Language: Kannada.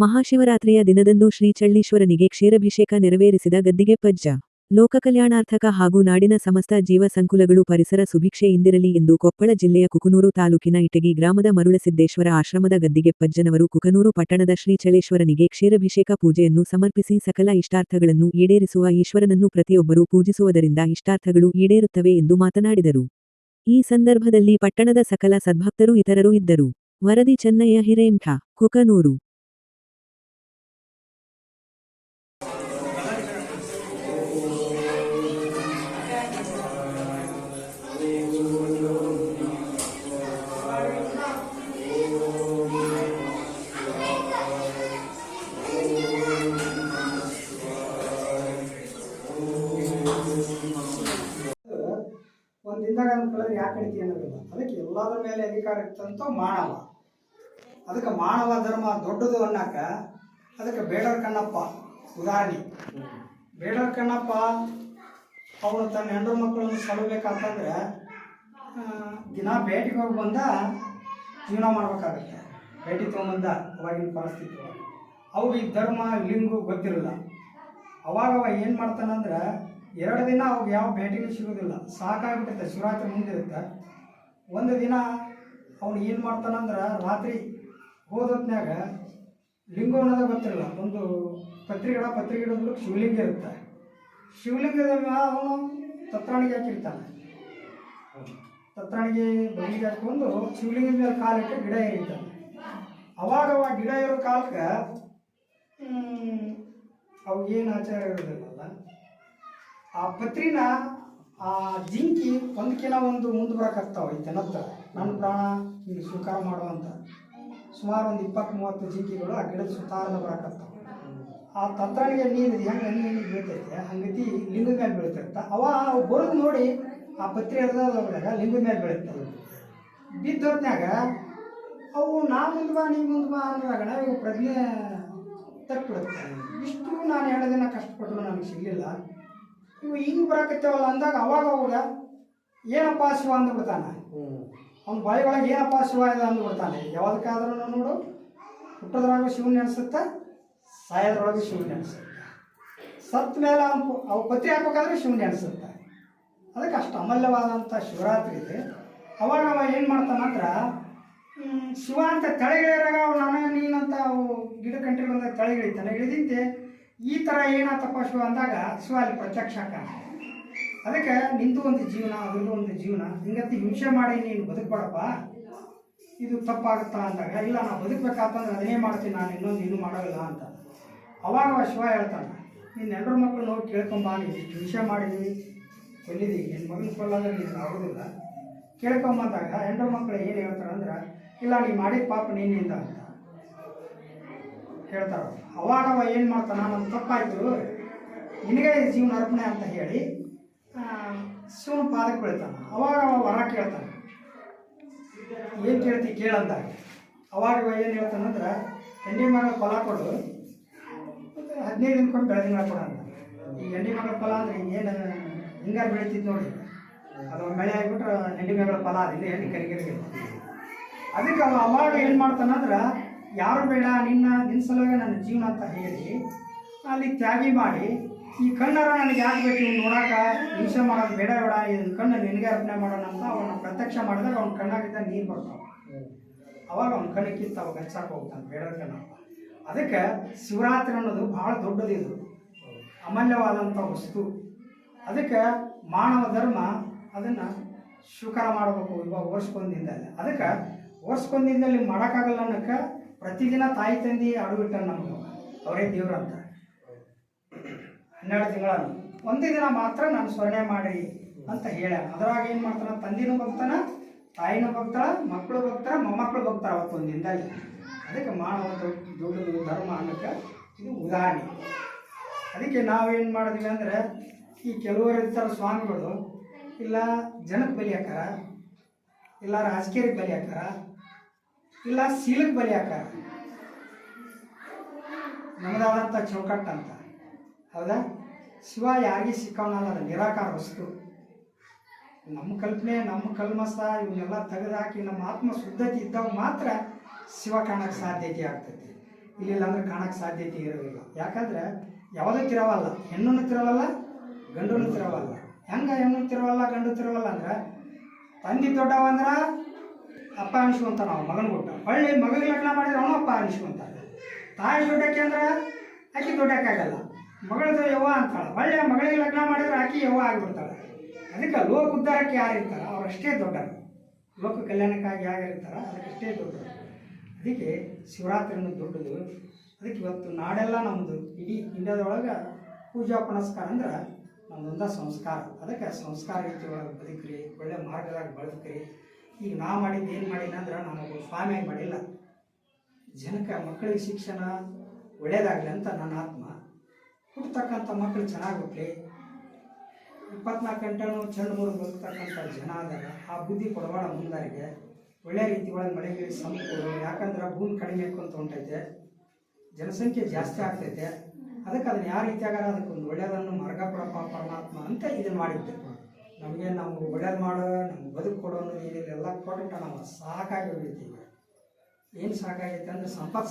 ಮಹಾಶಿವರಾತ್ರಿಯ ದಿನದಂದು ಶ್ರೀ ಚಳ್ಳೀಶ್ವರನಿಗೆ ಕ್ಷೀರಭಿಷೇಕ ನೆರವೇರಿಸಿದ ಗದ್ದಿಗೆ ಪಜ್ಜ. ಲೋಕ ಕಲ್ಯಾಣಾರ್ಥಕ ಹಾಗೂ ನಾಡಿನ ಸಮಸ್ತ ಜೀವ ಸಂಕುಲಗಳು ಪರಿಸರ ಸುಭಿಕ್ಷೆಯಿಂದಿರಲಿ ಎಂದು ಕೊಪ್ಪಳ ಜಿಲ್ಲೆಯ ಕುಕನೂರು ತಾಲೂಕಿನ ಇಟಗಿ ಗ್ರಾಮದ ಮರುಳಸಿದ್ದೇಶ್ವರ ಆಶ್ರಮದ ಗದ್ದಿಗೆ ಪಜ್ಜನವರು ಕುಕನೂರು ಪಟ್ಟಣದ ಶ್ರೀ ಚಳೇಶ್ವರನಿಗೆ ಕ್ಷೀರಭಿಷೇಕ ಪೂಜೆಯನ್ನು ಸಮರ್ಪಿಸಿ ಸಕಲ ಇಷ್ಟಾರ್ಥಗಳನ್ನು ಈಡೇರಿಸುವ ಈಶ್ವರನನ್ನು ಪ್ರತಿಯೊಬ್ಬರೂ ಪೂಜಿಸುವುದರಿಂದ ಇಷ್ಟಾರ್ಥಗಳು ಈಡೇರುತ್ತವೆ ಎಂದು ಮಾತನಾಡಿದರು. ಈ ಸಂದರ್ಭದಲ್ಲಿ ಪಟ್ಟಣದ ಸಕಲ ಸದ್ಭಕ್ತರು ಇತರರು ಇದ್ದರು. ವರದಿ ಚೆನ್ನಯ್ಯ ಹಿರೇಂಠ ಕುಕನೂರು. ಅನ್ಕೊಳ್ಳೋದು ಯಾಕೆ ಅನ್ನೋದಿಲ್ಲ ಅದಕ್ಕೆ ಎಲ್ಲದರ ಮೇಲೆ ಅಧಿಕಾರ ಇರ್ತಂತ ಮಾನವ. ಅದಕ್ಕೆ ಮಾನವ ಧರ್ಮ ದೊಡ್ಡದು ಅನ್ನಕ ಅದಕ್ಕೆ ಬೇಡರ್ ಕಣ್ಣಪ್ಪ. ಉದಾಹರಣೆ. ಬೇಡರ್ ಕಣ್ಣಪ್ಪ ಅವನು ತನ್ನ ಹೆಂಡ್ರ ಮಕ್ಕಳನ್ನು ಸಲಬೇಕಂತಂದ್ರೆ ದಿನ ಭೇಟಿಗೆ ಹೋಗಿ ಬಂದ ಜೀವನ ಮಾಡ್ಬೇಕಾಗತ್ತೆ. ಭೇಟಿ ತೊಗೊಂಬಂದ ಅವಾಗಿನ ಪರಿಸ್ಥಿತಿ. ಅವ್ರು ಈ ಧರ್ಮ, ಲಿಂಗು ಗೊತ್ತಿರಲ್ಲ. ಅವಾಗ ಅವ ಏನು ಮಾಡ್ತಾನಂದ್ರೆ ಎರಡು ದಿನ ಅವ್ರಿಗೆ ಯಾವ ಭೇಟಿನೂ ಸಿಗೋದಿಲ್ಲ. ಸಾಕಾಗ್ಬಿಟ್ಟೈತೆ ಶಿವರಾತ್ರಿ ಮುಂದಿರುತ್ತೆ ಒಂದು ದಿನ ಅವನು ಏನು ಮಾಡ್ತಾನಂದ್ರೆ ರಾತ್ರಿ ಹೋದೊತ್ತಿನಾಗ ಲಿಂಗ ಅನ್ನೋದೇ ಗೊತ್ತಿರಲ್ಲ ಒಂದು ಪತ್ರಿಗಿಡ ಪತ್ರಿಗಿಡ ಶಿವಲಿಂಗ ಇರುತ್ತೆ. ಶಿವಲಿಂಗದ ಮೇಲೆ ಅವನು ತತ್ರಾಣಿಗೆ ಹಾಕಿರ್ತಾನೆ. ತತ್ರಾಣಿಗೆ ಬದಿಗೆ ಹಾಕೊಂಡು ಶಿವಲಿಂಗದ ಮೇಲೆ ಕಾಲಿಟ್ಟು ಗಿಡ ಏರಿತಾನೆ. ಅವಾಗ ಅವಾಗ ಗಿಡ ಇರೋ ಕಾಲಕ್ಕೆ ಅವಾಗೇನು ಆಚಾರ ಇರೋದಿಲ್ಲಲ್ಲ ಆ ಪತ್ರಿನ, ಆ ಜಿಂಕಿ ಒಂದಕ್ಕಿನ ಒಂದು ಮುಂದೆ ಬರಕತ್ತಾವ ಐತನತ್ತ ನನ್ನ ಪ್ರಾಣ ಹಿಂಗೆ ಸ್ವೀಕಾರ ಮಾಡುವಂಥ ಸುಮಾರು ಒಂದು ಇಪ್ಪತ್ತು ಮೂವತ್ತು ಜಿಂಕಿಗಳು ಆ ಗಿಡದ ಸುತ್ತಾರದ ಬರಕತ್ತಾವ ಆ ತಂತ್ರಾಣಿಗೆ ನೀರು ಹೆಂಗೆ ಹನಿ ಹನಿ ಬೀಳ್ತೈತೆ? ಹಂಗತಿ ಲಿಂಗದ ಮೇಲೆ ಬೀಳ್ತಿರ್ತ ಅವ ಬರೋದು ನೋಡಿ ಆ ಪತ್ರಿ ಹರಿದಾಗ ಲಿಂಗದ ಮೇಲೆ ಬೀಳುತ್ತೆ. ಹೊತ್ನಾಗ ಅವು ನಾ ಮುಂದೆ ಬಾ, ನೀ ಮುಂದೆ ಬಾ ಅನ್ನೋದಾಗ ನಾವೀಗ ಪ್ರಜ್ಞೆ ತಪ್ಪಿಬಿಡುತ್ತೆ ಇಷ್ಟು ನಾನು ಎರಡು ದಿನ ಕಷ್ಟಪಟ್ಟರು ನನಗೆ ಸಿಗಲಿಲ್ಲ. ಇವು ಹಿಂಗೆ ಬರಕತ್ತೇವಲ್ಲ ಅಂದಾಗ ಅವಾಗ ಅವಾಗ ಏನಪ್ಪ ಶಿವ ಅಂದ್ಬಿಡ್ತಾನೆ ಅವ್ನ ಬಾಯಿ ಒಳಗೆ ಏನಪ್ಪ ಶಿವ ಇದೆ ಅಂದ್ಬಿಡ್ತಾನೆ ಯಾವ್ದಕ್ಕಾದ್ರೂ ನೋಡು ಹುಟ್ಟೋದ್ರಾಗ ಶಿವನ್ ನೆನೆಸುತ್ತೆ ಸಾಯೋದ್ರೊಳಗೆ ಶಿವನ್ ನೆನೆಸುತ್ತೆ. ಸತ್ತ ಮೇಲೆ ಅವ್ನು ಅವು ಪತ್ರಿ ಹಾಕ್ಬೇಕಾದ್ರೆ ಶಿವನ್ ನೆನೆಸುತ್ತೆ. ಅದಕ್ಕೆ ಅಷ್ಟು ಅಮೂಲ್ಯವಾದಂಥ ಶಿವರಾತ್ರಿ ಇದೆ. ಅವಾಗ ಅವ ಏನು ಮಾಡ್ತಾನಂದ್ರ ಶಿವ ಅಂತ ತಳೆಗಿಳಿಯಾಗ ಅವು ನಾನು ನೀನಂತ ಅವು ಗಿಡ ಕಂಟ್ರಿ ಬಂದಾಗ ತಳೆಗಿಳಿತಾನೆ ಇಳಿದಿಂತೆ ಈ ಥರ ಏನಾತಪ್ಪ ಶಿವ ಅಂದಾಗ ಶಿವ ಅಲ್ಲಿ ಪ್ರತ್ಯಕ್ಷ ಅದಕ್ಕೆ ನಿಂದು ಒಂದು ಜೀವನ ಅದ್ರದ್ದು ಒಂದು ಜೀವನ. ಹಿಂಗತಿ ಹಿಂಸೆ ಮಾಡಿ ನೀನು ಬದುಕಬೇಡಪ್ಪ ಇದು ತಪ್ಪಾಗುತ್ತಾ ಅಂದಾಗ, ಇಲ್ಲ ನಾನು ಬದುಕಬೇಕಾತಂದ್ರೆ ಅದನ್ನೇ ಮಾಡ್ತೀನಿ, ನಾನು ಇನ್ನೊಂದು ಇನ್ನೂ ಮಾಡೋಲ್ಲ ಅಂತ. ಅವಾಗ ಅವ ಶಿವ ಹೇಳ್ತಾನೆ ನಿನ್ನ ಎಲ್ಲರ ಮಕ್ಕಳು ನೋಡಿ ಕೇಳ್ಕೊಂಬ, ನೀನು ಇಷ್ಟು ಹಿಂಸೆ ಮಾಡಿದ್ವಿ ಕೊಲ್ಲಿದ್ದೀವಿ ನಿನ್ನ ಮಗನ ಕೊಲ್ಲಾದ್ರೆ ನೀನು ಆಗೋದಿಲ್ಲ. ಕೇಳ್ಕೊಂಬಂದಾಗ, ಹೆಂಡ್ರ ಮಕ್ಕಳು ಏನು ಹೇಳ್ತಾರೆ ಅಂದ್ರೆ ಇಲ್ಲ, ನೀ ಮಾಡಿದ ಪಾಪ ನಿನ್ನಿಂದ ಅಂತ. ಹೇಳ್ತಾರ? ಅವಾಗ ಅವ ಏನು ಮಾಡ್ತಾನ? ನನ್ನ ತಪ್ಪಾಯಿತು. ನಿನಗೆ ಜೀವನ ಅರ್ಪಣೆ ಅಂತ ಹೇಳಿ ಶಿವನ ಪಾದಕ್ಕೆ ಬೀಳ್ತಾನ. ಅವಾಗ ಅವ ವರ ಕೇಳ್ತಾನೆ. ಏನು ಕೇಳ್ತಿ ಕೇಳಂದ ಅವಾಗ ಅವ ಏನು ಹೇಳ್ತಾನಂದ್ರೆ ಹೆಣ್ಣಿ ಮಗಳ ಫಲ ಕೊಡು. ಹದಿನೈದು ದಿನಕ್ಕೊಮ್ಮೆ ಬೆಳೆದಿಂಗಳ ಕೊಡ ಅಂತ ಈ ಹೆಣ್ಣಿ ಮಗಳ ಫಲ ಅಂದ್ರೆ ಏನು, ಹಿಂಗಾರು ಬೆಳಿತಿದ್ ನೋಡಿ. ಅದು ಮಳೆ ಆಗಿಬಿಟ್ರೆ ಹೆಣ್ಣಿ ಮಗಳ ಫಲ ಅದಿಲ್ಲ ಹೆಣ್ಣು ಕರಿಗಿರಿಗೆ ಅದಕ್ಕೆ ಅವ ಅವಾಗ ಏನು ಮಾಡ್ತಾನಂದ್ರೆ ಯಾರು ಬೇಡ, ನಿನ್ನ ನಿನ್ನ ಸಲುವಾಗಿ ನನ್ನ ಜೀವನ ಅಂತ ಹೇಳಿ ಅಲ್ಲಿ ತ್ಯಾಗಿ ಮಾಡಿ, ಈ ಕಣ್ಣರ ನನಗೆ ಯಾಕೆ ಬೇಕು ಇವ್ನು ನೋಡೋಕೆ? ಹಿಂಸೆ ಮಾಡೋದು ಬೇಡ ಬೇಡ ಇದನ್ನ ಕಣ್ಣು ನಿನಗೆ ಅರ್ಪಣೆ ಮಾಡೋಣ ಅಂತ ಅವನ ಪ್ರತ್ಯಕ್ಷ ಮಾಡಿದಾಗ ಅವ್ನ ಕಣ್ಣಾಗಿದ್ದ ನೀರು ಬರ್ತಾವ. ಅವಾಗ ಅವ್ನ ಕಣ್ಣು ಕಿತ್ತ ಅವಾಗ ಹೆಚ್ಚಾಕ ಹೋಗ್ತಾನೆ ಬೇಡ ಕಣ್ಣ ಅದಕ್ಕೆ ಶಿವರಾತ್ರಿ ಅನ್ನೋದು ಭಾಳ ದೊಡ್ಡದು ಇದು. ಅಮೂಲ್ಯವಾದಂಥ ವಸ್ತು. ಅದಕ್ಕೆ ಮಾನವ ಧರ್ಮ ಅದನ್ನು ಸ್ವೀಕಾರ ಮಾಡಬೇಕು. ಇವಾಗ ವರ್ಷಕ್ಕೊಂದಿಂದಲ್ಲ ಅದಕ್ಕೆ ವರ್ಷಕ್ಕೊಂದಿಂದಲ್ಲಿ ಮಾಡೋಕ್ಕಾಗಲ್ಲ ಅನ್ನಕ್ಕೆ ಪ್ರತಿದಿನ ತಾಯಿ ತಂದೆ ಅಡುಬಿಟ್ಟ ನಮ್ಮ ಅವರೇ ದೇವ್ರು ಅಂತ. ಹನ್ನೆರಡು ತಿಂಗಳನ್ನು ಒಂದೇ ದಿನ ಮಾತ್ರ ನಾನು ಸ್ಮರಣೆ ಮಾಡಿ ಅಂತ ಹೇಳ ಅದ್ರಾಗ ಏನು ಮಾಡ್ತಾನ ತಂದಿನೂ ಭಕ್ತನ, ತಾಯಿನೂ ಭಕ್ತಾಳ, ಮಕ್ಕಳು ಭಕ್ತಾರ, ಮೊಮ್ಮಕ್ಕಳು ಭಕ್ತಾರ ಅವತ್ತೊಂದು ದಿನದಲ್ಲಿ. ಅದಕ್ಕೆ ಮಾನವ ದೊಡ್ಡ ಧರ್ಮ ಅನ್ನಕ್ಕೆ ಇದು ಉದಾಹರಣೆ. ಅದಕ್ಕೆ ನಾವೇನು ಮಾಡಿದ್ವಿ ಅಂದರೆ, ಈ ಕೆಲವರು ಇರ್ತಾರೆ ಸ್ವಾಮಿಗಳು, ಇಲ್ಲ ಜನಕ್ಕೆ ಬಲಿ ಹಾಕಾರ ಇಲ್ಲ ರಾಜಕೀಯಕ್ಕೆ ಬಲಿ ಹಾಕಾರ ಇಲ್ಲ ಸೀಲಕ್ಕೆ ಬಲಿ ಹಾಕಾರ. ನಮ್ಮದಾದಂಥ ಚೌಕಟ್ಟು ಅಂತ. ಹೌದಾ? ಶಿವ ಯಾರಿಗೆ ಸಿಕ್ಕವನಲ್ಲ ಅದು ನಿರಾಕಾರ ವಸ್ತು. ನಮ್ಮ ಕಲ್ಪನೆ, ನಮ್ಮ ಕಲ್ಮಸ, ಇವನ್ನೆಲ್ಲ ತೆಗೆದಾಕಿ ನಮ್ಮ ಆತ್ಮ ಶುದ್ಧತೆ ಇದ್ದಾಗ ಮಾತ್ರ ಶಿವ ಕಾಣಕ್ಕೆ ಸಾಧ್ಯತೆ ಆಗ್ತೈತಿ ಇಲ್ಲಿಲ್ಲ ಅಂದ್ರೆ ಕಾಣಕ್ಕೆ ಸಾಧ್ಯತೆ ಇರೋದಿಲ್ಲ. ಯಾಕಂದ್ರೆ ಯಾವುದೂ ತಿರವಲ್ಲ? ಹೆಣ್ಣು ತಿರವಲ್ಲ ಗಂಡೂ ತಿರವಲ್ಲ. ಹೆಂಗ ಹೆಣ್ಣು ತಿರವಲ್ಲ, ಗಂಡು ತಿರವಲ್ಲ ಅಂದ್ರೆ ತಂದೆ ದೊಡ್ಡವ ಅಂದ್ರೆ ಅಪ್ಪ ಅನಿಸ್ಕೊಂತ ನಾವು ಮಗನ ಕೊಟ್ಟ. ಹೊಳ್ಳಿ ಮಗಳ ಲಗ್ನ ಮಾಡಿದ್ರೆ ಅವನು ಅಪ್ಪ ಅನಿಸ್ಕೊಂತ ತಾಯಿ ದೊಡ್ಡಕ್ಕೆ ಅಂದ್ರೆ ಆಕೆ ದೊಡ್ಡಕ್ಕಾಗಲ್ಲ ಮಗಳದು ಯವ್ವ ಅಂತಾಳೆ. ಹೊಳ್ಳಿ ಮಗಳಿಗೆ ಲಗ್ನ ಮಾಡಿದ್ರೆ ಆಕೆ ಯವ್ವ ಆಗಿಬಿಡ್ತಾಳೆ. ಅದಕ್ಕೆ ಲೋಕ ಉದ್ಧಾರಕ್ಕೆ ಯಾರು ಇರ್ತಾರ? ಅವರಷ್ಟೇ ದೊಡ್ಡರು. ಲೋಕ ಕಲ್ಯಾಣಕ್ಕಾಗಿ ಯಾರು ಇರ್ತಾರ? ಅದಕ್ಕಷ್ಟೇ ದೊಡ್ಡರು. ಅದಕ್ಕೆ ಶಿವರಾತ್ರಿನೂ ದೊಡ್ಡದು. ಅದಕ್ಕೆ ಇವತ್ತು ನಾಡೆಲ್ಲ ನಮ್ಮದು ಇಡೀ ಇಂಡಿಯಾದೊಳಗೆ ಪೂಜಾ ಪುನಸ್ಕಾರ ಅಂದ್ರೆ ನಮ್ಮದೊಂದ ಸಂಸ್ಕಾರ. ಅದಕ್ಕೆ ಸಂಸ್ಕಾರ ರೀತಿ ಒಳಗೆ ಬದುಕ್ರಿ, ಒಳ್ಳೆ ಮಾರ್ಗದಾಗ ಬದುಕ್ರಿ ಈಗ ನಾ ಮಾಡಿದ್ದು ಏನು ಮಾಡೀನಿ ಅಂದ್ರೆ ಒಬ್ಬ ಸ್ವಾಮಿಯಾಗಿ ಮಾಡಿಲ್ಲ. ಜನಕ್ಕೆ ಮಕ್ಕಳಿಗೆ ಶಿಕ್ಷಣ ಒಳ್ಳೇದಾಗಲಿ ಅಂತ ನನ್ನ ಆತ್ಮ. ಹುಟ್ಟತಕ್ಕಂಥ ಮಕ್ಕಳು ಚೆನ್ನಾಗಿ ಹುಟ್ಟಲಿ ಇಪ್ಪತ್ನಾಲ್ಕು ಗಂಟೆನೂ ಚೆಂಡು ಮೂರು ಬದುಕ್ತಕ್ಕಂಥ ಜನ ಆದಾಗ ಆ ಬುದ್ಧಿ ಕೊಡಬೇಡ ಮುಂದಾರಿಗೆ ಒಳ್ಳೆ ರೀತಿ ಒಳಗೆ ಮಳೆಗೆ ಸಂಪೂರ್ಣ ಯಾಕಂದ್ರೆ ಭೂಮಿ ಕಡಿಮೆ ಅಂತ ಹೊಂಟೈತೆ. ಜನಸಂಖ್ಯೆ ಜಾಸ್ತಿ ಆಗ್ತೈತೆ. ಅದಕ್ಕೆ ಅದನ್ನ ಯಾವ ರೀತಿಯಾಗಾರ ಅದಕ್ಕೆ ಒಂದು ಒಳ್ಳೆಯದನ್ನು ಮಾರ್ಗ ಕೊಡಪ್ಪ ಪರಮಾತ್ಮ ಅಂತ ಇದನ್ನು ಮಾಡಿದ್ದೆ. ನಮಗೆ ನಾವು ಒಳ್ಳೇದು ಮಾಡೋ, ನಮ್ಗೆ ಬದುಕು ಕೊಡೋ ಅನ್ನೋದು ಏನಿಲ್ಲ, ಎಲ್ಲ ಕೊಟ್ಟು ನಾವು ಸಾಕಾಗಿ ಹೋಗಿದ್ದೀವಿ. ಏನು ಸಾಕಾಗೈತೆ ಅಂದ್ರೆ ಸಂಪತ್ತು